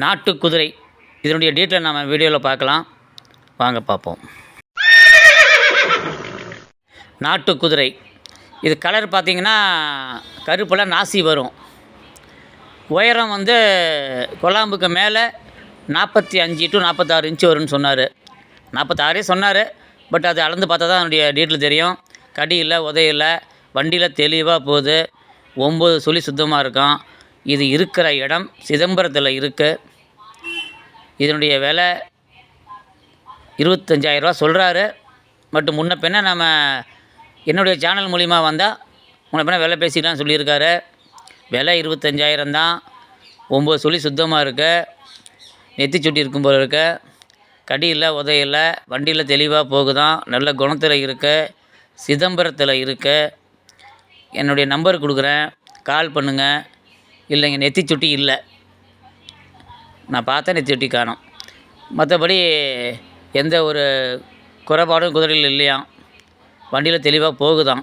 நாட்டு குதிரை. இதனுடைய டீட்டெயில் நம்ம வீடியோவில் பார்க்கலாம். வாங்க பார்ப்போம். நாட்டு குதிரை. இது கலர் பார்த்திங்கன்னா கருப்பில் நாசி வரும். உயரம் வந்து கொலாம்புக்கு மேலே நாற்பத்தி அஞ்சு டு நாற்பத்தாறு இன்ச்சு வரும்னு சொன்னார். நாற்பத்தாறே சொன்னார். பட் அது அளந்து பார்த்தா தான் அதனுடைய டீட்டெயில் தெரியும். கடி இல்லை உதை வண்டியில் தெளிவாக போகுது. ஒம்பது சுழி சுத்தமாக இருக்கும். இது இருக்கிற இடம் சிதம்பரத்தில் இருக்குது இதனுடைய விலை இருபத்தஞ்சாயிரரூவா சொல்கிறாரு பட் முன்ன பின்ன நம்ம என்னுடைய சேனல் மூலிமா வந்தால் முன்ன பின்ன விலை பேசிக்கலாம்னு சொல்லியிருக்காரு. விலை இருபத்தஞ்சாயிரம் தான். ஒம்பது சுழி சுத்தமாக இருக்கு. நெத்தி சுட்டி இருக்கும் போல இருக்க. கடி இல்லை உதை வண்டியில் தெளிவாக போகுதான். நல்ல குணத்தில் இருக்கு. சிதம்பரத்தில் இருக்கு. என்னுடைய நம்பர் கொடுக்குறேன். கால் பண்ணுங்கள் இல்லைங்க நெத்தி சுட்டி இல்லை. நான் பார்த்தேன் நெத்தி சுட்டி காணும். மற்றபடி எந்த ஒரு குறைபாடும் குதிரையில் இல்லையாம் வண்டியில் தெளிவாக போகுதான்.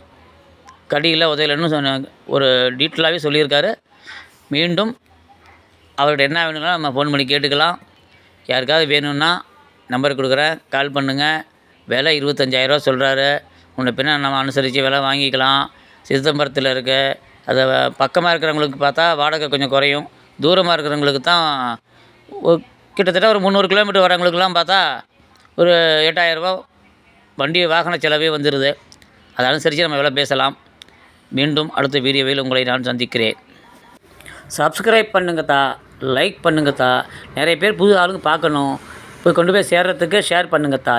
கடியில் உதையிலன்னு சொன்ன ஒரு டீட்டெயிலாகவே சொல்லியிருக்காரு. மீண்டும் அவர்கிட்ட என்ன வேணும்னா நம்ம ஃபோன் பண்ணி கேட்டுக்கலாம். யாருக்காவது வேணும்னா நம்பர் கொடுக்குறேன். கால் பண்ணுங்கள் விலை இருபத்தஞ்சாயிரரூவா சொல்கிறாரு உன்னை பின்ன நம்ம அனுசரித்து விலை வாங்கிக்கலாம். சிதம்பரத்தில் இருக்க அதை பக்கமாக இருக்கிறவங்களுக்கு பார்த்தா வாடகை கொஞ்சம் குறையும். தூரமாக இருக்கிறவங்களுக்கு தான் கிட்டத்தட்ட ஒரு முந்நூறு கிலோமீட்டர் வரவங்களுக்குலாம் பார்த்தா ஒரு எட்டாயிரரூபா வண்டி வாகன செலவே வந்துடுது அதை அனுசரித்து நம்ம எவ்வளோ பேசலாம். மீண்டும் அடுத்த வீடியோவில் உங்களை நான் சந்திக்கிறேன். சப்ஸ்கிரைப் பண்ணுங்கத்தா லைக் பண்ணுங்கத்தா. நிறைய பேர் புது ஆளுங்க பார்க்கணும். போய் கொண்டு போய் சேர்கிறதுக்கு ஷேர் பண்ணுங்கத்தா.